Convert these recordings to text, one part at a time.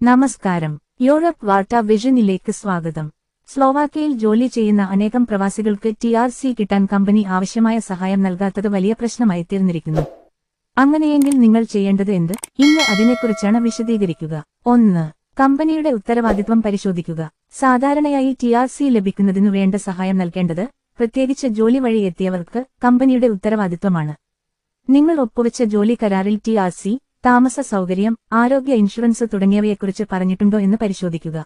നമസ്കാരം. യൂറോപ്പ് വാർത്ത വിഷനിലേക്ക് സ്വാഗതം. സ്ലോവാക്യയിൽ ജോലി ചെയ്യുന്ന അനേകം പ്രവാസികൾക്ക് ടി ആർ സി കിട്ടാൻ കമ്പനി ആവശ്യമായ സഹായം നൽകാത്തത് വലിയ പ്രശ്നമായി തീർന്നിരിക്കുന്നു. അങ്ങനെയെങ്കിൽ നിങ്ങൾ ചെയ്യേണ്ടത് എന്ത്? ഇന്ന് അതിനെക്കുറിച്ചാണ് വിശദീകരിക്കുക. ഒന്ന് കമ്പനിയുടെ ഉത്തരവാദിത്വം പരിശോധിക്കുക. സാധാരണയായി ടി ആർ സി ലഭിക്കുന്നതിനു വേണ്ട സഹായം നൽകേണ്ടത് പ്രത്യേകിച്ച് ജോലി വഴി എത്തിയവർക്ക് കമ്പനിയുടെ ഉത്തരവാദിത്വമാണ്. നിങ്ങൾ ഒപ്പുവെച്ച ജോലി കരാറിൽ ടി ആർ സി താമസ സൗകര്യം ആരോഗ്യ ഇൻഷുറൻസ് തുടങ്ങിയവയെക്കുറിച്ച് പറഞ്ഞിട്ടുണ്ടോ എന്ന് പരിശോധിക്കുക.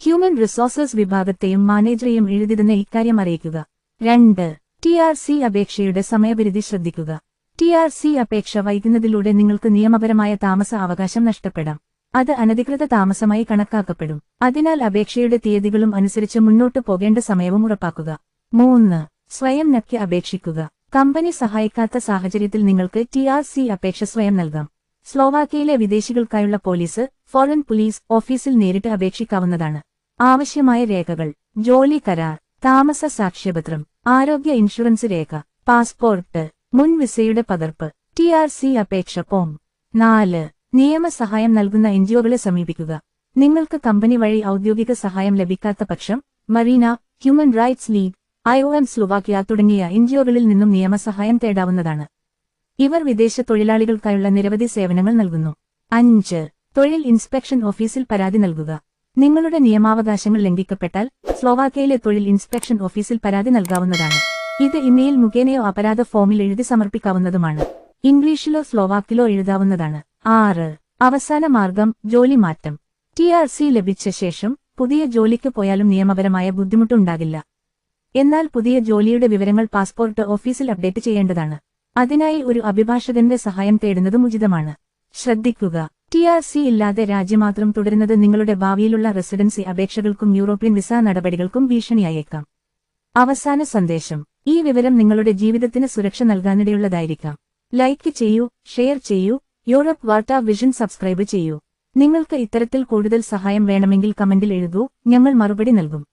ഹ്യൂമൻ റിസോഴ്സസ് വിഭാഗത്തെയും മാനേജറെയും എഴുതിതെന്ന് ഇക്കാര്യം അറിയിക്കുക. രണ്ട് ടി ആർ സി അപേക്ഷയുടെ സമയപരിധി ശ്രദ്ധിക്കുക. ടി ആർ സി അപേക്ഷ വൈകുന്നതിലൂടെ നിങ്ങൾക്ക് നിയമപരമായ താമസ അവകാശം നഷ്ടപ്പെടാം. അത് അനധികൃത താമസമായി കണക്കാക്കപ്പെടും. അതിനാൽ അപേക്ഷയുടെ തീയതികളും അനുസരിച്ച് മുന്നോട്ടു പോകേണ്ട സമയവും ഉറപ്പാക്കുക. മൂന്ന് സ്വയം നക്കി അപേക്ഷിക്കുക. കമ്പനി സഹായിക്കാത്ത സാഹചര്യത്തിൽ നിങ്ങൾക്ക് ടി ആർ സി അപേക്ഷ സ്വയം നൽകാം. സ്ലോവാക്യയിലെ വിദേശികൾക്കായുള്ള പോലീസ് ഫോറിൻ പോലീസ് ഓഫീസിൽ നേരിട്ട് അപേക്ഷിക്കാവുന്നതാണ്. ആവശ്യമായ രേഖകൾ ജോലി കരാർ താമസ സാക്ഷ്യപത്രം ആരോഗ്യ ഇൻഷുറൻസ് രേഖ പാസ്പോർട്ട് മുൻ വിസയുടെ പകർപ്പ് ടി ആർ സി അപേക്ഷ ഫോം. നാല് നിയമസഹായം നൽകുന്ന എൻജിഒകളെ സമീപിക്കുക. നിങ്ങൾക്ക് കമ്പനി വഴി ഔദ്യോഗിക സഹായം ലഭിക്കാത്ത പക്ഷം Marina human rights league I O M സ്ലുവാക്കിയ തുടങ്ങിയ എൻജിഒകളിൽ നിന്നും നിയമസഹായം തേടാവുന്നതാണ്. ഇവർ വിദേശ തൊഴിലാളികൾക്കായുള്ള നിരവധി സേവനങ്ങൾ നൽകുന്നു. അഞ്ച് തൊഴിൽ ഇൻസ്പെക്ഷൻ ഓഫീസിൽ പരാതി നൽകുക. നിങ്ങളുടെ നിയമാവകാശങ്ങൾ ലംഘിക്കപ്പെട്ടാൽ സ്ലോവാക്യയിലെ തൊഴിൽ ഇൻസ്പെക്ഷൻ ഓഫീസിൽ പരാതി നൽകാവുന്നതാണ്. ഇത് ഇമെയിൽ മുഖേനയോ അപരാധ ഫോമിൽ എഴുതി സമർപ്പിക്കാവുന്നതുമാണ്. ഇംഗ്ലീഷിലോ സ്ലോവാക്കിലോ എഴുതാവുന്നതാണ്. ആറ് അവസാന മാർഗം ജോലി മാറ്റം. ടി ആർ സി ലഭിച്ച ശേഷം പുതിയ ജോലിക്ക് പോയാലും നിയമപരമായ ബുദ്ധിമുട്ടുണ്ടാകില്ല. എന്നാൽ പുതിയ ജോലിയുടെ വിവരങ്ങൾ പാസ്പോർട്ട് ഓഫീസിൽ അപ്ഡേറ്റ് ചെയ്യേണ്ടതാണ്. അതിനായി ഒരു അഭിഭാഷകന്റെ സഹായം തേടുന്നതും ഉചിതമാണ്. ശ്രദ്ധിക്കുക. ടി ആർ സി ഇല്ലാതെ രാജ്യമാത്രം തുടരുന്നത് നിങ്ങളുടെ ഭാവിയിലുള്ള റെസിഡൻസി അപേക്ഷകൾക്കും യൂറോപ്യൻ വിസ നടപടികൾക്കും ഭീഷണിയായേക്കാം. അവസാന സന്ദേശം. ഈ വിവരം നിങ്ങളുടെ ജീവിതത്തിന് സുരക്ഷ നൽകാനിടയുള്ളതായിരിക്കാം. ലൈക്ക് ചെയ്യൂ ഷെയർ ചെയ്യൂ യൂറോപ്പ് വാർത്താ വിഷൻ സബ്സ്ക്രൈബ് ചെയ്യൂ. നിങ്ങൾക്ക് ഇത്തരത്തിൽ കൂടുതൽ സഹായം വേണമെങ്കിൽ കമന്റിൽ എഴുതൂ. ഞങ്ങൾ മറുപടി നൽകും.